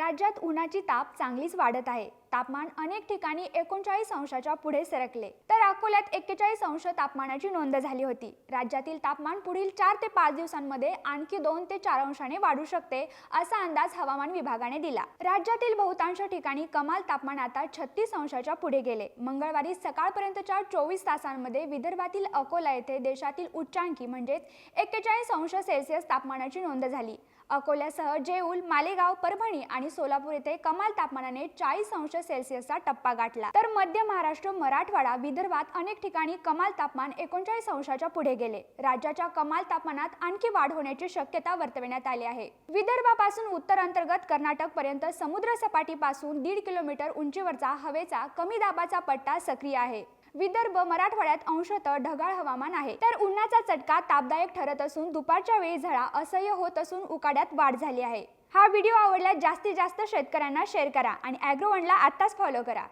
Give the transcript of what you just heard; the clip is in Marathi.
राज्यात उन्हाची ताप चांगलीच वाढत आहे. तापमान अनेक ठिकाणी एकोणचाळीस अंशाच्या पुढे सरकले. तर अकोल्यात एक्केचाळीस अंश तापमानाची नोंद झाली होती. राज्यातील तापमान पुढील चार ते पाच दिवसांमध्ये आणखी दोन ते चार अंशाने वाढू शकते असा अंदाज हवामान विभागाने दिला. राज्यातील बहुतांश ठिकाणी कमाल तापमान आता छत्तीस अंशाच्या पुढे गेले. मंगळवारी सकाळपर्यंतच्या चोवीस तासांमध्ये विदर्भातील अकोला येथे देशातील उच्चांकी म्हणजेच एक्केचाळीस अंश सेल्सिअस तापमानाची नोंद झाली. अकोल्यासह जेऊल मालेगाव परभणी आणि सोलापूर येथे कमाल तापमानाने चाळीस अंश सेल्सिअसचा टप्पा गाठला. तर मध्य महाराष्ट्र मराठवाडा विदर्भात अनेक ठिकाणी कमाल तापमान एकोणचाळीस अंशाच्या पुढे गेले. राज्याच्या कमाल तापमानात आणखी वाढ होण्याची शक्यता वर्तविण्यात आली आहे. विदर्भापासून उत्तर अंतर्गत कर्नाटक पर्यंत समुद्र सपाटीपासून दीड किलोमीटर उंचीवरचा हवेचा कमी दाबाचा पट्टा सक्रिय आहे. विदर्भ मराठवाड्यात अंशतः ढगाळ हवामान आहे. तर उन्हाचा चटका तापदायक ठरत असून दुपारच्या वेळी झळा असह्य होत असून उकाड्यात वाढ झाली आहे. हा व्हिडिओ आवडल्यास जास्तीत जास्त शेतकऱ्यांना शेअर करा आणि ॲग्रोवनला आत्ताच फॉलो करा.